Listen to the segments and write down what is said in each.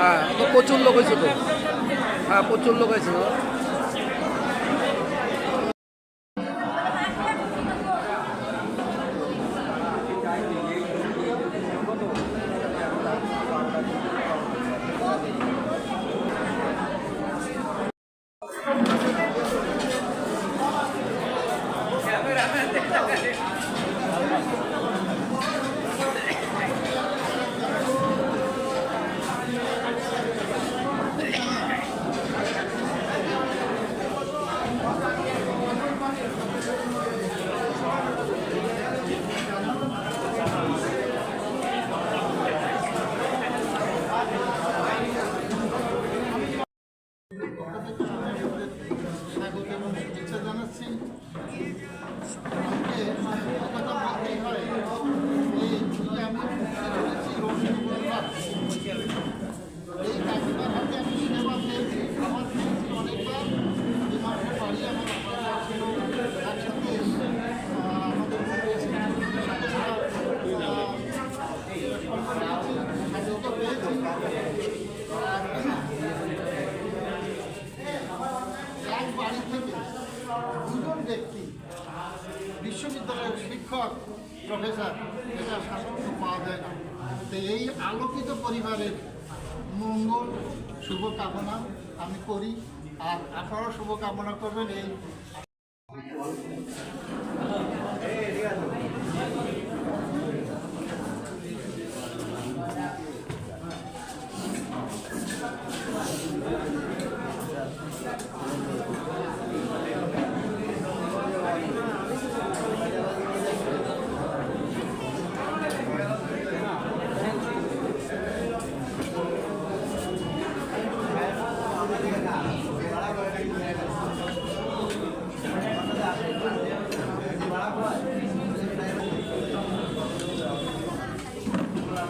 হ্যাঁ প্রচুর লোক হয়েছে তো। হ্যাঁ প্রচুর লোক হয়েছে তো। স্বাগত এবং শুভেচ্ছা জানাচ্ছি বাড়ি থেকে দুজন ব্যক্তি, বিশ্ববিদ্যালয়ের শিক্ষক, প্রফেসর, এটা সাধারণত পাওয়া যায় না। তো এই আলোকিত পরিবারের মঙ্গল শুভকামনা আমি করি, আর আপনারাও শুভকামনা করবেন এই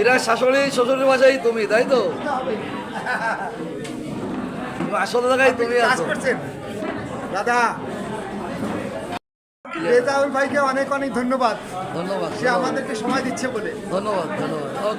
এরা শাশুড়ি শ্বশুরের বাসায় তুমি তাই তো? আসল জায়গায় তুমি দাদা রেজাউল ভাইকে অনেক অনেক ধন্যবাদ। ধন্যবাদ সে আমাদেরকে সময় দিচ্ছে বলে। ধন্যবাদ ধন্যবাদ।